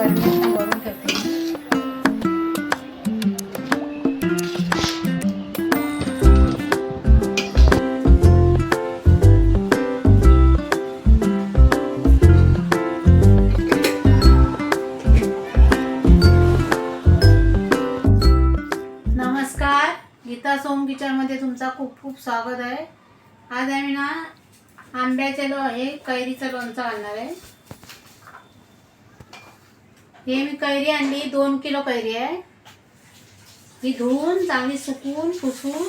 ठेवते. नमस्कार गीता सोम किचनमध्ये तुमचा खूप खूप स्वागत आहे. आज आम्ही ना आंब्याचे लो हे कैरीचं लोणचं आणणार आहे. हे मी कैरी आणली दोन किलो कैरी आहे. ही धुवून चांगली सुकून पुसून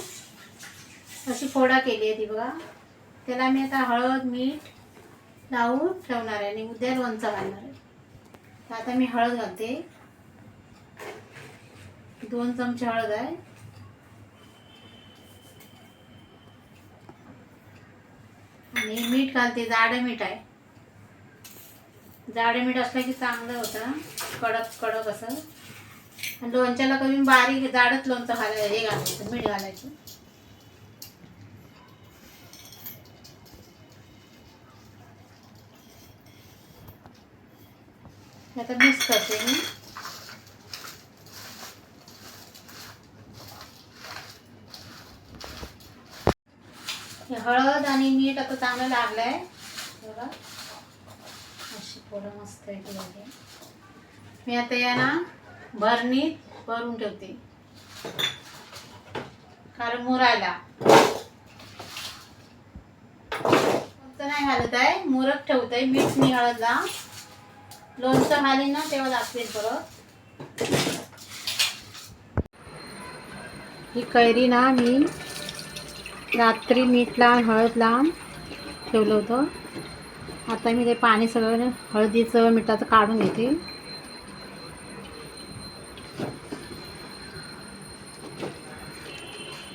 अशी फोडा केली आहे ती बघा. त्याला मी आता हळद मीठ लावून ठेवणार आहे. आणि उद्या लोणचं घालणार आहे. आता मी हळद घालते. दोन चमचे हळद आहे. आणि मीठ घालते. जाडं मीठ आहे. जाड मीठ असलं की चांगलं होतं. कडक कडक असं. आणि लोणच्याला कमी बारीक जाडच लोणचं घालायचं हे घालायचं मीठ घालायचं. आता मिक्स करते मी. हळद आणि मीठ आता चांगलं लागलंय. बघा. अशी पोळं मस्त आहे ती मी आता या ना भरणीत भरून ठेवते. कारण मुरायला. नाही घालत आहे मुरत आहे मीठ नाही हळदला लोणचं घालीन ना तेव्हा दाखवेल परत. ही कैरी ना मी रात्री मीठ लावून हळद लावून ठेवलं होतं. आता मी ते पाणी सगळं हळदीचं मिठाचं काढून घेते.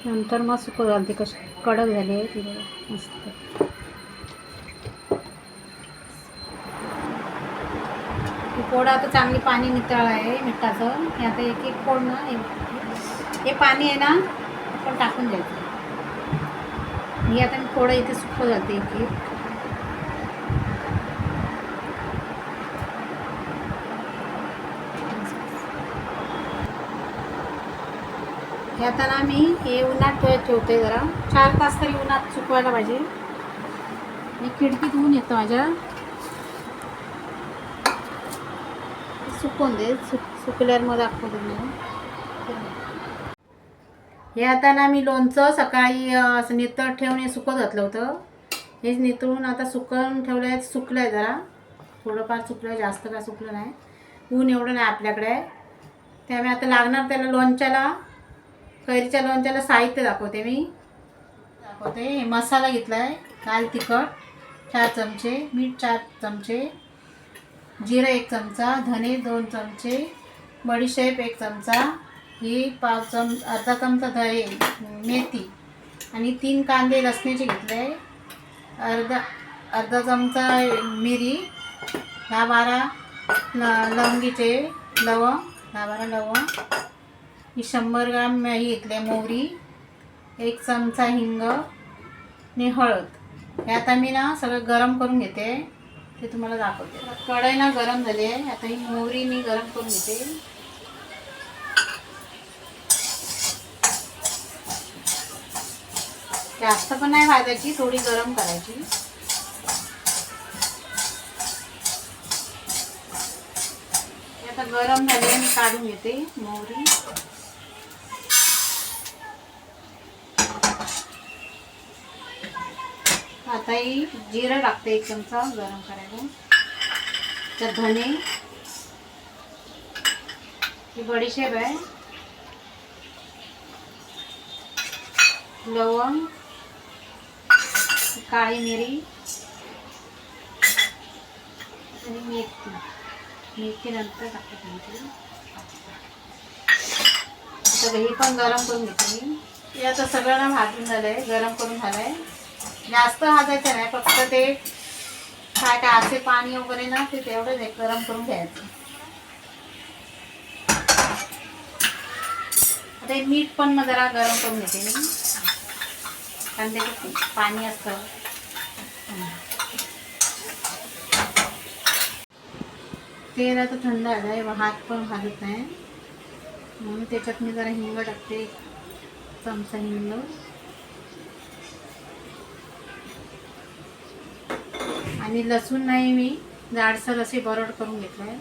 नंतर मग सुकं घालते कशी कडक झाली आहे ती मस्त. ही आता चांगली पाणी नितळ आहे मिठाचं. हे आता एक एक पोळ ना हे- पाणी आहे ना आपण टाकून द्यायचं. हे आता मी पोळं इथे सुकं जाते एक एक. हे मी हे उन्हात ठेवते जरा. चार तास तरी उन्हात सुकवायला पाहिजे. मी खिडकीत ऊन येतं माझ्या. सुकवून दे. सुक सुकल्यावर मग दाखवते मी. हे आता ना मी लोणचं सकाळी असं नितळ ठेवून हे सुकत घातलं होतं. हेच नितळून आता सुकवून ठेवलं आहे सुकलं आहे जरा. थोडंफार सुकलं आहे जास्त काय सुकलं नाही. ऊन एवढं नाही आपल्याकडे. त्यामुळे आता लागणार त्याला लोणच्याला. कैरीच्या लोणच्याला साहित्य दाखवते मी. दाखवते. हे मसाला घेतला आहे लाल तिखट चार चमचे मीठ चार चमचे जिरं एक चमचा धने दोन चमचे बडीशेप एक चमचा ही पाव चम अर्धा चमचा दही मेथी आणि तीन कांदे लसण्याचे घेतले. अर्धा अर्धा चमचा मिरी दहा बारा ल लवंगीचे लवंग दहा बारा लवंग ही शंभर ग्राम ही घेतले मोहरी एक चमचा हिंग आणि हळद. हे आता मी ना सगळं गरम करून घेते. ते तुम्हाला दाखवते. कढई ना गरम झाली आहे. आता ही मोहरी मी गरम करून घेते. जास्त पण नाही भाजायची थोडी गरम करायची. आता गरम झाली आहे मी काढून घेते मोहरी. आता ही जिरं टाकते एक चमचा गरम करायला. त्यात धने. ही बडीशेप आहे. लवंग. काळी मिरी. आणि मेथी. मेथी नंतर टाकते मेथी आता पण गरम करून घेते मी. हे आता सगळं भाजून झालं आहे गरम करून झालं आहे जास्त भाजायचं नाही फक्त ते काय काय असे पाणी वगैरे ना ते तेवढं हे गरम करून घ्यायचं. आता मीठ पण मग जरा गरम करून घेते मी. कारण ते पाणी असतं. तेल आता थंड आलं आहे हात पण भाजत नाही. म्हणून त्याच्यात मी जरा हिंग टाकते चमचा हिंग. आणि लसूण नाही मी जाडसर असे बरड करून घेतलं आहे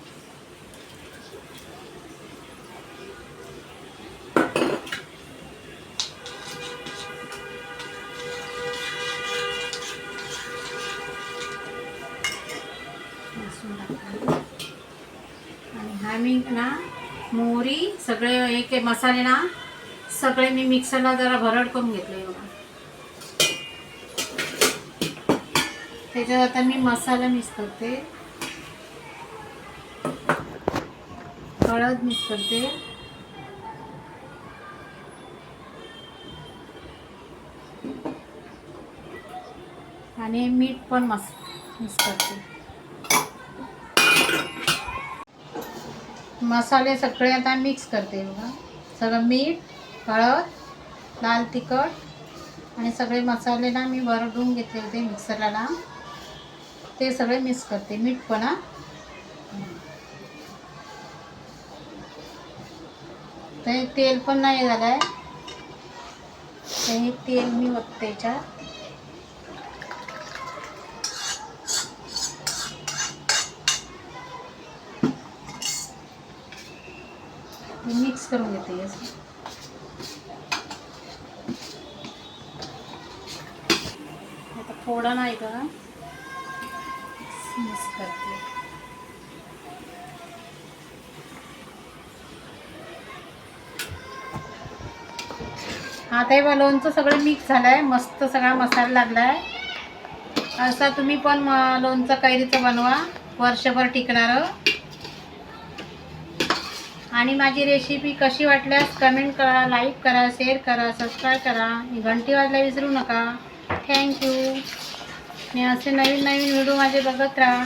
आणि मी ना मोहरी सगळे एक एक मसाले ना सगळे मी मिक्सरला जरा भरड करून घेतले बघा. त्याच्यात आता मी मसाला मिक्स करते हळद मिक्स करते आणि मीठ पण मस मिक्स करते मसाले सगळे आता मिक्स करते बघा. सगळं मीठ हळद लाल तिखट आणि सगळे मसाले ना मी भरडून घेतले होते मिक्सरला ना ते सगळे मिक्स करते मीठपणा. ते तेल पण नाही झालं आहे हे तेल मी ओतते त्याच्यात मिक्स करून घेते असं. आता फोडा नाही का? मिस करते. आता हे लोणचं सगळं मिक्स झालं आहे मस्त सगळा मसाला लागला आहे असा तुम्ही पण म- लोणचं कैरीचं बनवा. वर्षभर टिकणारं. आणि माझी रेसिपी कशी वाटल्यास कमेंट करा लाईक करा शेअर करा सबस्क्राईब करा. घंटी वाजल्या विसरू नका. थँक्यू मी असे नवीन नवीन व्हिडिओ माझे बघत राहा.